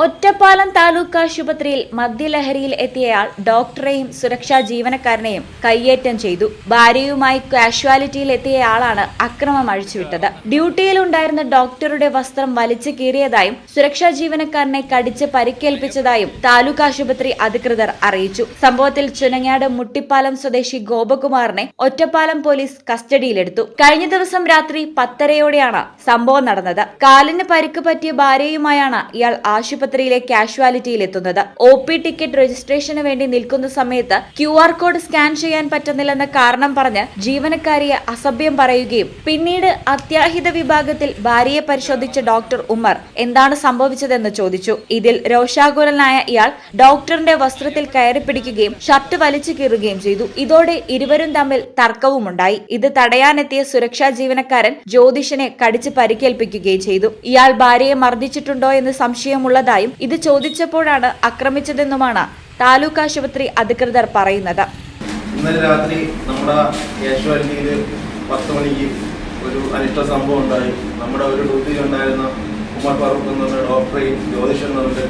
ഒറ്റപ്പാലം താലൂക്ക് ആശുപത്രിയിൽ മദ്യലഹരിയിൽ എത്തിയയാൾ ഡോക്ടറെയും സുരക്ഷാ ജീവനക്കാരനെയും കയ്യേറ്റം ചെയ്തു. ഭാര്യയുമായി കാഷ്വാലിറ്റിയിൽ എത്തിയയാളാണ് അക്രമം അഴിച്ചുവിട്ടത്. ഡ്യൂട്ടിയിലുണ്ടായിരുന്ന ഡോക്ടറുടെ വസ്ത്രം വലിച്ചു കീറിയതായും സുരക്ഷാ ജീവനക്കാരനെ കടിച്ച് പരിക്കേൽപ്പിച്ചതായും താലൂക്ക് ആശുപത്രി അധികൃതർ അറിയിച്ചു. സംഭവത്തിൽ ചുനങ്ങാട് മുട്ടിപ്പാലം സ്വദേശി ഗോപകുമാറിനെ ഒറ്റപ്പാലം പോലീസ് കസ്റ്റഡിയിലെടുത്തു. കഴിഞ്ഞ ദിവസം രാത്രി പത്തരയോടെയാണ് സംഭവം നടന്നത്. കാലിന് പരിക്ക് പറ്റിയ ഭാര്യയുമായാണ് ഇയാൾ ആശുപത്രിയിലെ കാഷ്വാലിറ്റിയിൽ എത്തുന്നത് ഒ പി ടിക്കറ്റ് രജിസ്ട്രേഷന് വേണ്ടി നിൽക്കുന്ന സമയത്ത് ക്യു ആർ കോഡ് സ്കാൻ ചെയ്യാൻ പറ്റുന്നില്ലെന്ന കാരണം പറഞ്ഞ് ജീവനക്കാരിയെ അസഭ്യം പറയുകയും പിന്നീട് അത്യാഹിത വിഭാഗത്തിൽ ഭാര്യയെ പരിശോധിച്ച ഡോക്ടർ ഉമർ എന്താണ് സംഭവിച്ചതെന്ന് ചോദിച്ചു. ഇതിൽ രോഷാകുലനായ ഇയാൾ ഡോക്ടറിന്റെ വസ്ത്രത്തിൽ കയറി പിടിക്കുകയും ഷർട്ട് വലിച്ചു കീറുകയും ചെയ്തു. ഇതോടെ ഇരുവരും തമ്മിൽ തർക്കവുമുണ്ടായി. ഇത് തടയാനെത്തിയ സുരക്ഷാ ജീവനക്കാരൻ ജ്യോതിഷനെ കടിച്ച് പരിക്കേൽപ്പിക്കുകയും ചെയ്തു. ഇയാൾ ഭാര്യയെ മർദ്ദിച്ചിട്ടുണ്ടോ എന്ന് സംശയമുള്ളതായും ഇത് ചോദിച്ചപ്പോഴാണ് ആക്രമിച്ചതെന്നുമാണ് താലൂക്ക് ആശുപത്രി അധികൃതർ പറയുന്നത്. ഇന്നലെ രാത്രി നമ്മുടെ കാഷ്വാലിറ്റിയിൽ പത്ത് മണിക്ക് ഒരു അനിഷ്ട സംഭവം ഉണ്ടായി. നമ്മുടെ ഒരു ഡ്യൂട്ടിയിൽ ഉണ്ടായിരുന്ന ഉമർ ഫറൂഖ് എന്ന് പറഞ്ഞ ഡോക്ടറെയും ജ്യോതിഷൻ എന്ന്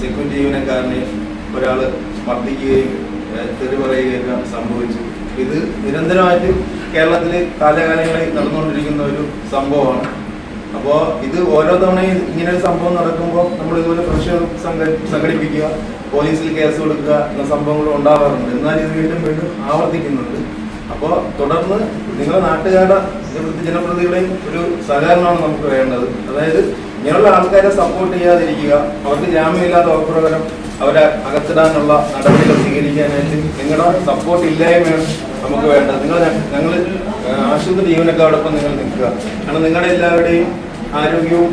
സെക്യൂരിറ്റി ജീവനക്കാരനെയും ഒരാൾ മർദ്ദിക്കുകയും തെറി പറയുകയൊക്കെ സംഭവിച്ചു. ഇത് നിരന്തരമായിട്ട് കേരളത്തിൽ കാലകാലങ്ങളിൽ നടന്നുകൊണ്ടിരിക്കുന്ന ഒരു സംഭവമാണ്. അപ്പോൾ ഇത് ഓരോ തവണയും ഇങ്ങനെ ഒരു സംഭവം നടക്കുമ്പോൾ നമ്മൾ ഇതുപോലെ പ്രശ്നം സംഘ സംഘടിപ്പിക്കുക പോലീസിൽ കേസ് കൊടുക്കുക എന്ന സംഭവങ്ങൾ ഉണ്ടാവാറുണ്ട്. എന്നാൽ ഇത് വീണ്ടും വീണ്ടും ആവർത്തിക്കുന്നുണ്ട്. അപ്പോൾ തുടർന്ന് നിങ്ങളുടെ നാട്ടുകാരുടെ ജനപ്രതികളെയും ഒരു സഹകരണമാണ് നമുക്ക് വേണ്ടത്. അതായത് ഇങ്ങനെയുള്ള ആൾക്കാരെ സപ്പോർട്ട് ചെയ്യാതിരിക്കുക. അവർക്ക് ജാമ്യമില്ലാത്ത വകുപ്രകാരം അവരെ അകത്തിടാനുള്ള നടപടികൾ സ്വീകരിക്കാനായിട്ട് നിങ്ങളുടെ സപ്പോർട്ട് ഇല്ലായ്മയാണ് നമുക്ക് വേണ്ട. നിങ്ങൾ ഞങ്ങൾ ആശുപത്രി ജീവനക്കാരോടൊപ്പം നിങ്ങൾ നിൽക്കുക. കാരണം നിങ്ങളുടെ എല്ലാവരുടെയും ആരോഗ്യവും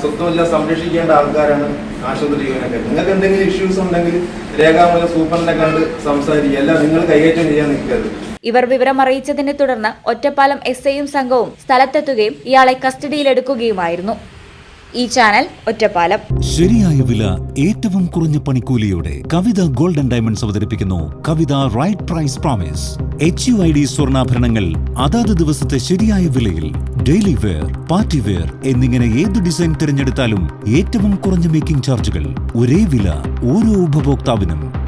സ്വത്തുമെല്ലാം സംരക്ഷിക്കേണ്ട ആൾക്കാരാണ് ആശുപത്രി ജീവനക്കാർ നിങ്ങൾക്ക് എന്തെങ്കിലും ഇഷ്യൂസ് ഉണ്ടെങ്കിൽ രേഖാമൂലം സൂപ്പറിനെ കണ്ട് സംസാരിക്കുക. അല്ല നിങ്ങൾ കൈകാര്യം ചെയ്യാൻ നിൽക്കരുത്. ഇവർ വിവരം അറിയിച്ചതിനെ തുടർന്ന് ഒറ്റപ്പാലം എസ് ഐയും സംഘവും സ്ഥലത്തെത്തുകയും ഇയാളെ കസ്റ്റഡിയിലെടുക്കുകയുമായിരുന്നു. ഈ ചാനൽ ഒറ്റപ്പാലം. ശരിയായ വില ഏറ്റവും കുറഞ്ഞ പണിക്കൂലിയോടെ കവിത ഗോൾഡൻ ഡയമണ്ട്സ് അവതരിപ്പിക്കുന്നു Kavitha right price promise. H U I D സ്വർണാഭരണങ്ങൾ അതാത് ദിവസത്തെ ശരിയായ വിലയിൽ ഡെയിലി വെയർ പാർട്ടി വെയർ എന്നിങ്ങനെ ഏത് ഡിസൈൻ തിരഞ്ഞെടുത്താലും ഏറ്റവും കുറഞ്ഞ മേക്കിംഗ് ചാർജുകൾ ഒരേ വില ഓരോ ഉപഭോക്താവിനും.